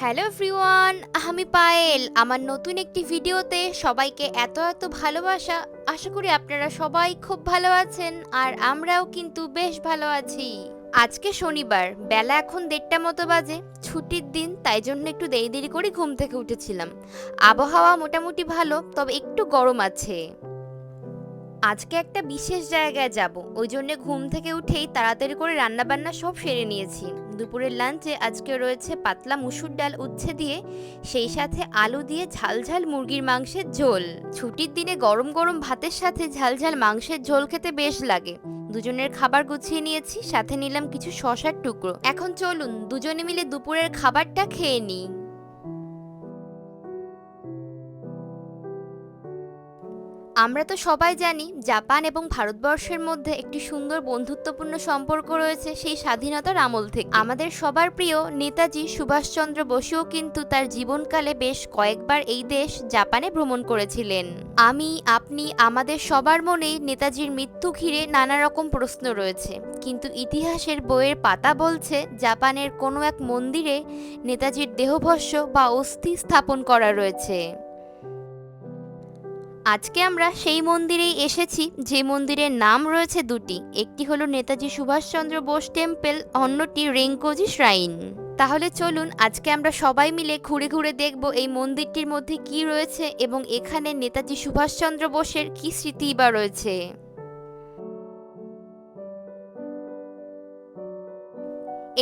Hello everyone, আমি পায়েল। আমার নতুন একটি ভিডিওতে সবাইকে এত এত ভালোবাসা। আশা করি আপনারা সবাই খুব ভালো আছেন আর আমরাও কিন্তু বেশ ভালো আছি। আজকে শনিবার, বেলা এখন দেড়টা মতো বাজে, ছুটির দিন, তাই জন্য একটু দেরি দেরি করে ঘুম থেকে উঠেছিলাম। আবহাওয়া মোটামুটি ভালো, তবে একটু গরম আছে। আজকে একটা বিশেষ জায়গায় যাব, ওই জন্য ঘুম থেকে উঠেই তাড়াতাড়ি করে রান্নাবান্না সব সেরে নিয়েছি। দুপুরের লাঞ্চে আজকে রয়েছে পাতলা মুসুর ডাল উচ্ছে দিয়ে, সেই সাথে আলু দিয়ে ঝালঝাল মুরগির মাংসের ঝোল। ছুটির দিনে গরম গরম ভাতের সাথে ঝালঝাল মাংসের ঝোল খেতে বেশ লাগে। দুজনের খাবার গুছিয়ে নিয়েছি, সাথে নিলাম কিছু শশার টুকরো। এখন চলুন, দুজনে মিলে দুপুরের খাবারটা খেয়ে নিই। আমরা তো সবাই জানি জাপান এবং ভারতবর্ষের মধ্যে একটি সুন্দর বন্ধুত্বপূর্ণ সম্পর্ক রয়েছে সেই স্বাধীনতার আমল থেকে। আমাদের সবার প্রিয় নেতাজি সুভাষচন্দ্র বসুও কিন্তু তার জীবনকালে বেশ কয়েকবার এই দেশ জাপানে ভ্রমণ করেছিলেন। আমি, আপনি, আমাদের সবার মনেই নেতাজির মৃত্যু ঘিরে নানা রকম প্রশ্ন রয়েছে। কিন্তু ইতিহাসের বইয়ের পাতা বলছে জাপানের কোনো এক মন্দিরে নেতাজির দেহভস্য বা অস্থি স্থাপন করা রয়েছে। আজকে আমরা সেই মন্দিরেই এসেছি, যে মন্দিরের নাম রয়েছে দুটি। একটি হলো নেতাজি সুভাষচন্দ্র বোস টেম্পল, অন্যটি রেঙ্কোজি শ্রাইন তাহলে চলুন আজকে আমরা সবাই মিলে ঘুরে ঘুরে দেখব এই মন্দিরটির মধ্যে কি রয়েছে এবং এখানে নেতাজি সুভাষচন্দ্র বোসের কি স্মৃতি বা রয়েছে।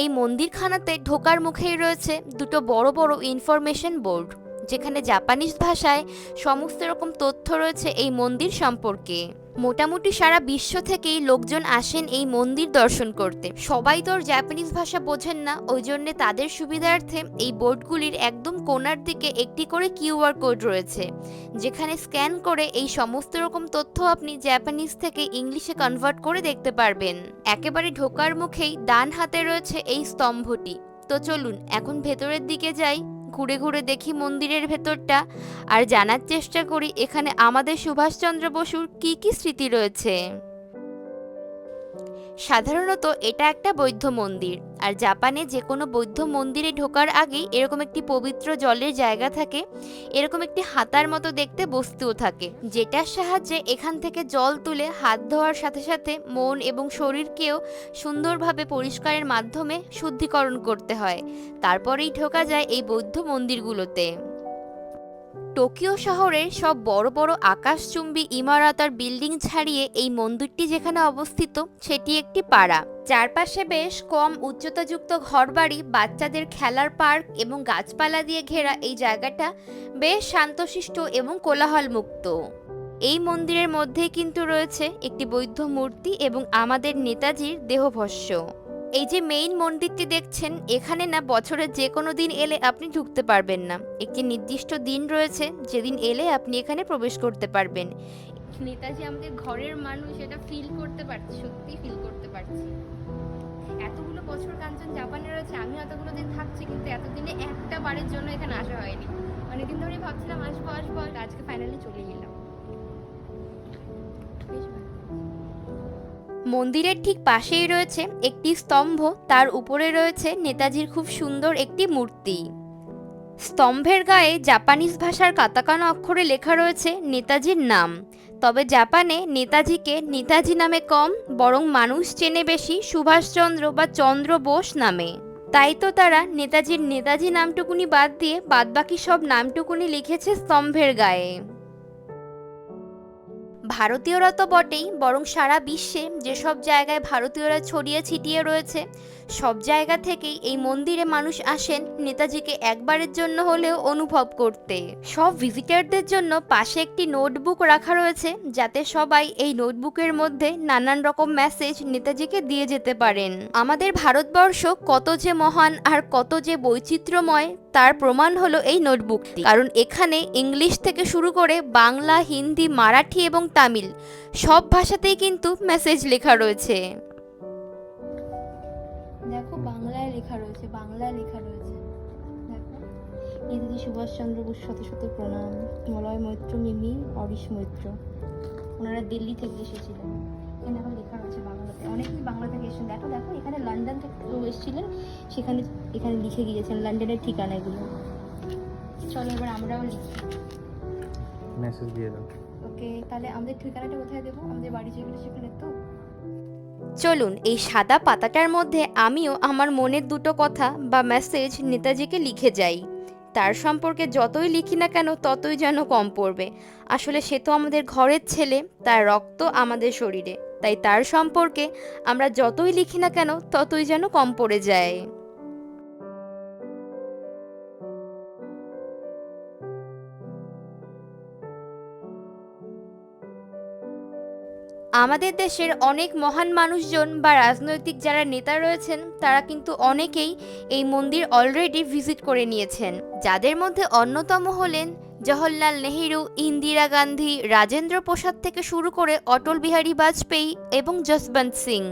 এই মন্দিরখানাতে ঢোকার মুখেই রয়েছে দুটো বড় বড় ইনফরমেশন বোর্ড যেখানে জাপানিজ ভাষায় সমস্ত রকম তথ্য রয়েছে এই মন্দির সম্পর্কে। মোটামুটি সারা বিশ্ব থেকেই লোকজন আসেন এই মন্দির দর্শন করতে। সবাই তো আর জাপানিজ ভাষা বোঝেন না, ওই জন্য তাদের সুবিধার্থে এই বোর্ডগুলির একদম কোনার দিকে একটি করে কিউআর কোড রয়েছে, যেখানে স্ক্যান করে এই সমস্ত রকম তথ্য আপনি জাপানিজ থেকে ইংলিশে কনভার্ট করে দেখতে পারবেন। একেবারে ঢোকার মুখেই ডান হাতে রয়েছে এই স্তম্ভটি। তো চলুন, এখন ভেতরের দিকে যাই। ঘুরে ঘুরে দেখি মন্দিরের ভেতরটা আর জানার চেষ্টা করি এখানে আমাদের সুভাষচন্দ্র বসুর কি কি স্মৃতি রয়েছে। সাধারণত এটা একটা বৌদ্ধ মন্দির, আর জাপানে যে কোনো বৌদ্ধ মন্দিরে ঢোকার আগেই এরকম একটি পবিত্র জলের জায়গা থাকে, এরকম একটি হাতার মতো দেখতে বস্তুও থাকে, যেটার সাহায্যে এখান থেকে জল তুলে হাত ধোয়ার সাথে সাথে মন এবং শরীরকেও সুন্দরভাবে পরিষ্কারের মাধ্যমে শুদ্ধিকরণ করতে হয়, তারপরেই ঢোকা যায় এই বৌদ্ধ মন্দিরগুলোতে। টোকিও শহরের সব বড় বড় আকাশচুম্বী ইমারত আর বিল্ডিং ছাড়িয়ে এই মন্দিরটি যেখানে অবস্থিত, সেটি একটি পাড়া। চারপাশে বেশ কম উচ্চতাযুক্ত ঘরবাড়ি, বাচ্চাদের খেলার পার্ক এবং গাছপালা দিয়ে ঘেরা এই জায়গাটা বেশ শান্তশিষ্ট এবং কোলাহল মুক্ত এই মন্দিরের মধ্যে কিন্তু রয়েছে একটি বৌদ্ধ মূর্তি এবং আমাদের নেতাজির দেহভস্য। এই যে মেইন মন্দিরটি দেখছেন, এখানে না বছরের যে কোনো দিন এলে আপনি ঢুকতে পারবেন না। একটি নির্দিষ্ট দিন রয়েছে, যেদিন এলে আপনি এখানে প্রবেশ করতে পারবেন। নেতাজি, আমাদের ঘরের মানুষ এটা ফিল করতে পারছি সত্যি ফিল করতে পারছি। এতগুলো বছর কাঞ্চন জাপানে রয়েছে, আমি এতগুলো দিন থাকছি, কিন্তু এতদিনে একটা বারের জন্য এখানে আসা হয়নি। অনেকদিন ধরেই ভাবছিলাম, আসব আসব আজকে ফাইনালি চলে গেলাম মন্দিরের ঠিক পাশেই রয়েছে একটি স্তম্ভ, তার উপরে রয়েছে নেতাজির খুব সুন্দর একটি মূর্তি। স্তম্ভের গায়ে জাপানিজ ভাষার কাতাকানা অক্ষরে লেখা রয়েছে নেতাজির নাম। তবে জাপানে নেতাজিকে নেতাজি নামে কম, বরং মানুষ চেনে বেশি সুভাষচন্দ্র বা চন্দ্র বোস নামে। তাই তো তারা নেতাজির নেতাজি নামটুকুনি বাদ দিয়ে বাদবাকি সব নামটুকুনি লিখেছে স্তম্ভের গায়ে। ভারতীয়রা তো বটেই, বরং সারা বিশ্বে যেসব জায়গায় ভারতীয়রা ছড়িয়ে ছিটিয়ে রয়েছে, সব জায়গা থেকেই এই মন্দিরে মানুষ আসেন নেতাজিকে একবারের জন্য হলেও অনুভব করতে। সব ভিজিটারদের জন্য পাশে একটি নোটবুক রাখা রয়েছে, যাতে সবাই এই নোটবুকের মধ্যে নানান রকম মেসেজ নেতাজিকে দিয়ে যেতে পারেন। আমাদের ভারতবর্ষ কত যে মহান আর কত যে বৈচিত্র্যময় তার প্রমাণ হলো এই নোটবুকটি। কারণ এখানে ইংলিশ থেকে শুরু করে বাংলা, হিন্দি, মারাঠি এবং তামিল সব ভাষাতেই কিন্তু মেসেজ লেখা রয়েছে। দেখো, বাংলায় লেখা রয়েছে, বাংলায় লেখা রয়েছে। দেখো নেতাজি সুভাষচন্দ্র বোস শত শত প্রণাম মলয় মৈত্র মিমি অরিশ মৈত্র। ওনারা দিল্লি থেকে এসেছিলেন। অনেকেই বাংলা থেকে এসেছেন। দেখো দেখো এখানে লন্ডন থেকে কেউ এসেছিলেন সেখানে এখানে লিখে গিয়েছেন লন্ডনের ঠিকানাগুলো। চলো এবার আমরাও লিখি। মেসেজ দিয়ে দাও। ওকে তাহলে আমাদের ঠিকানাটা কোথায় দেবো? আমাদের বাড়ি যেগুলো সেখানে তো। চলুন এই সাদা পাতাটার মধ্যে আমিও আমার মনের দুটো কথা বা মেসেজ নেতাজিকে লিখে যাই। তার সম্পর্কে যতই লিখি না কেন ততই যেন কম পড়বে। আসলে সে তো আমাদের ঘরের ছেলে তার রক্ত আমাদের শরীরে। তাই তার সম্পর্কে আমরা যতই লিখি না কেন ততই যেন কম পড়ে যায়। আমাদের দেশের অনেক মহান মানুষজন বা রাজনৈতিক যারা নেতা রয়েছেন, তারা কিন্তু অনেকেই এই মন্দির অলরেডি ভিজিট করে নিয়েছেন। যাদের মধ্যে অন্যতম হলেন জওহরলাল নেহেরু, ইন্দিরা গান্ধী, রাজেন্দ্র প্রসাদ থেকে শুরু করে অটল বিহারী বাজপেয়ী এবং যশবন্ত সিং।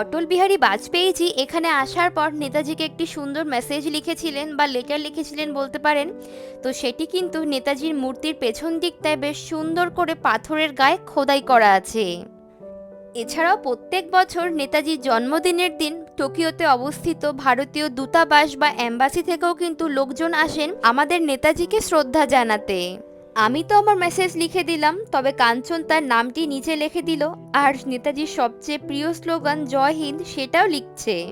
অটল বিহারী বাজপেয়ীজি এখানে আসার পর নেতাজিকে একটি সুন্দর মেসেজ লিখেছিলেন বা লেটার লিখেছিলেন বলতে পারেন। তো সেটি কিন্তু নেতাজির মূর্তির পেছন দিকটায় বেশ সুন্দর করে পাথরের গায়ে খোদাই করা আছে। এছাড়াও প্রত্যেক বছর নেতাজির জন্মদিনের দিন টোকিওতে অবস্থিত ভারতীয় দূতাবাস বা অ্যাম্বাসি থেকেও কিন্তু লোকজন আসেন আমাদের নেতাজিকে শ্রদ্ধা জানাতে। আমি তো আমার মেসেজ লিখে দিলাম, তবে কাঞ্চন তার নামটি নিচে লিখে দিল, আর নেতাজির সবচেয়ে প্রিয় স্লোগান জয় হিন্দ সেটাও লিখছে।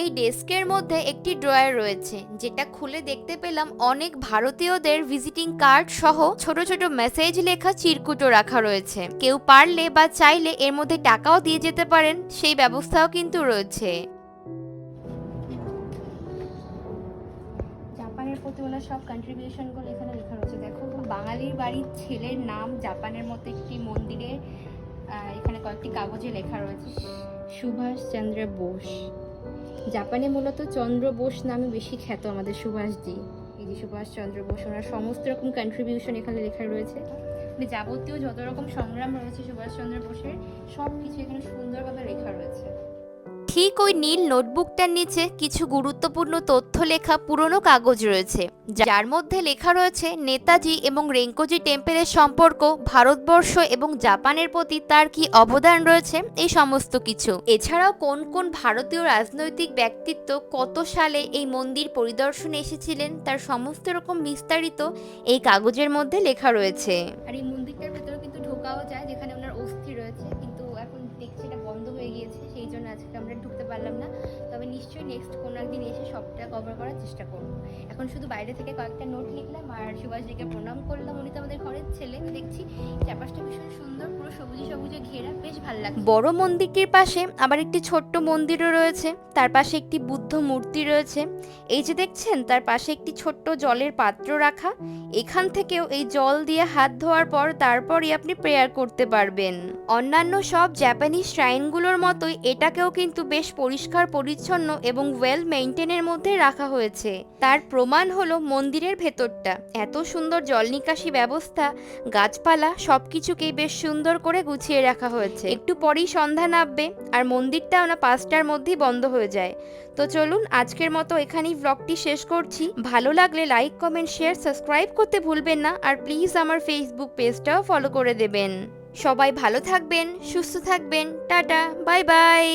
এই ডেস্কের মধ্যে একটি ড্রয়ার রয়েছে, যেটা খুলে দেখতে পেলাম অনেক ভারতীয়দের ভিজিটিং কার্ড সহ ছোট ছোট মেসেজ লেখা চিরকুটো রাখা রয়েছে। কেউ পারলে বা চাইলে এর মধ্যে টাকাও দিয়ে যেতে পারেন, সেই ব্যবস্থাও কিন্তু রয়েছে। জাপানের প্রতি ওনার সব কন্ট্রিবিউশনগুলো এখানে লেখা রয়েছে। দেখো, বাঙালির বাড়ির ছেলের নাম জাপানের মতো একটি মন্দিরে এখানে কয়েকটি কাগজে লেখা রয়েছে, সুভাষ চন্দ্র বোস। জাপানে মূলত চন্দ্র বোস নামে বেশি খ্যাত আমাদের সুভাষজি। এই যে সুভাষ চন্দ্র বোস, ওনার সমস্ত রকম কন্ট্রিবিউশন এখানে লেখা রয়েছে। মানে যাবতীয় যত রকম সংগ্রাম রয়েছে সুভাষচন্দ্র বোসের সব কিছু এখানে সুন্দরভাবে লেখা রয়েছে। ঠিক ওই নীল নোটবুকটার নিচে কিছু গুরুত্বপূর্ণ তথ্য লেখা পুরনো কাগজ রয়েছে, যার মধ্যে লেখা রয়েছে, নেতাজি এবং রেঙ্কোজি টেম্পেলের সম্পর্ক, ভারতবর্ষ এবং জাপানের প্রতি তার কি অবদান রয়েছে, এই সমস্ত কিছু। এছাড়াও কোন কোন ভারতীয় রাজনৈতিক ব্যক্তিত্ব কত সালে এই মন্দির পরিদর্শনে এসেছিলেন, তার সমস্ত রকম বিস্তারিত এই কাগজের মধ্যে লেখা রয়েছে। আর এই মন্দিরটার ভেতরে কিন্তু ঢোকাও যায়, যেখানে ওনার অস্থি রয়েছে, কিন্তু দেখছি এটা বন্ধ হয়ে গিয়েছে, সেই জন্য আজকে আমরা ঢুকতে পারলাম না। তবে নিশ্চয়ই নেক্সট কোনো একদিন এসে সবটা কভার করার চেষ্টা করব। এখন শুধু বাইরে থেকে কয়েকটা নোট লিখলাম আর সুভাষজিকে প্রণাম করলাম। উনি তো আমাদের ঘরের ছেলে। দেখছি চারপাশটা ভীষণ সুন্দর, পুরো সবুজে সবুজে ঘেরা। বড় মন্দিরটির পাশে আবার একটি ছোট্ট মন্দিরও রয়েছে, তার পাশে একটি বুদ্ধ মূর্তি রয়েছে। এই যে দেখছেন, তার পাশে একটি ছোট্ট জলের পাত্র রাখা। এখান থেকেও এই জল দিয়ে হাত ধোয়ার পর তারপরই আপনি প্রেয়ার করতে পারবেন। অন্যান্য সব জাপানিজ শ্রাইনগুলোর মতোই এটাকেও কিন্তু বেশ পরিষ্কার, পরিচ্ছন্ন এবং ওয়েল মেইনটেনের মধ্যে রাখা হয়েছে। তার প্রমাণ হলো মন্দিরের ভেতরটা। এত সুন্দর জল নিকাশি ব্যবস্থা, গাছপালা সবকিছুকেই বেশ সুন্দর করে গুছিয়ে রাখা হয়েছে। একটু পরেই সন্ধ্যা নামবে আর মন্দিরটা ওনা পাঁচটার মধ্যেই বন্ধ হয়ে যায়। তো চলুন আজকের মতো এখানেই ব্লগটি শেষ করছি। ভালো লাগলে লাইক কমেন্ট শেয়ার সাবস্ক্রাইব করতে ভুলবেন না আর প্লিজ আমার ফেসবুক পেজটাও ফলো করে দেবেন। সবাই ভালো থাকবেন, সুস্থ থাকবেন। Tata bye bye